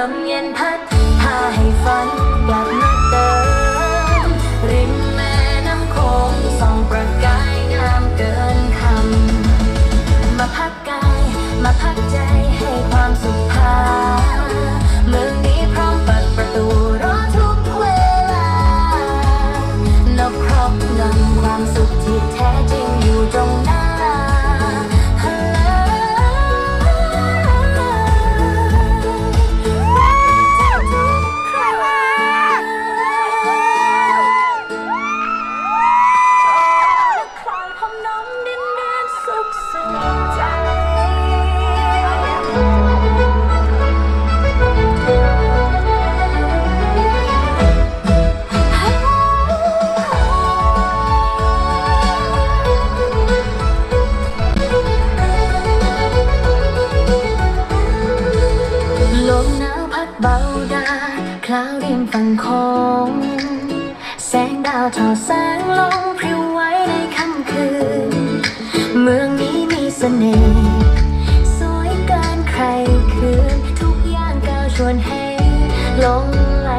ลมเย็นพัดพาให้ฝันกลับมาเติมริมแม่น้ำโขงส่องประกายงามเกินคำ มาพักกาย มาพักใจ เบาดาคลาวริมฝั่งคง แสงดาวทอแสงลงพริ้วไว้ในค่ำคืน เมืองนี้มีเสน่ห์สวยเกินใครคืน ทุกอย่างก้าวชวนให้หลงไหล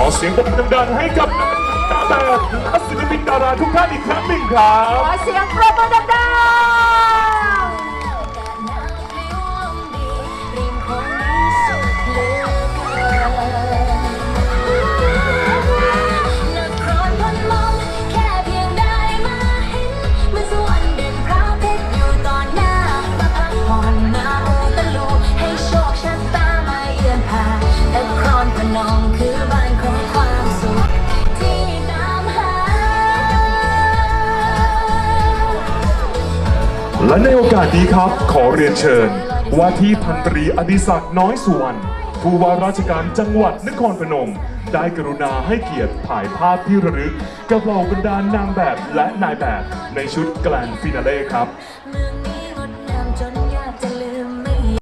อเสียงปรบมือดังๆให้กับดาแต่ศิลปินดาราทุกท่านอีกครั้งหนึ่งครับขอเสียงปรบมือดัง และในโอกาสนี้ครับ ขอเรียนเชิญ ว่าที่พันตรีอดิศักดิ์น้อยสุวรรณผู้ว่าราชการจังหวัดนครพนม ได้กรุณาให้เกียรติถ่ายภาพที่ระลึกกับเหล่าบรรดานางแบบและนายแบบในชุดแกลนฟินาเล่ครับ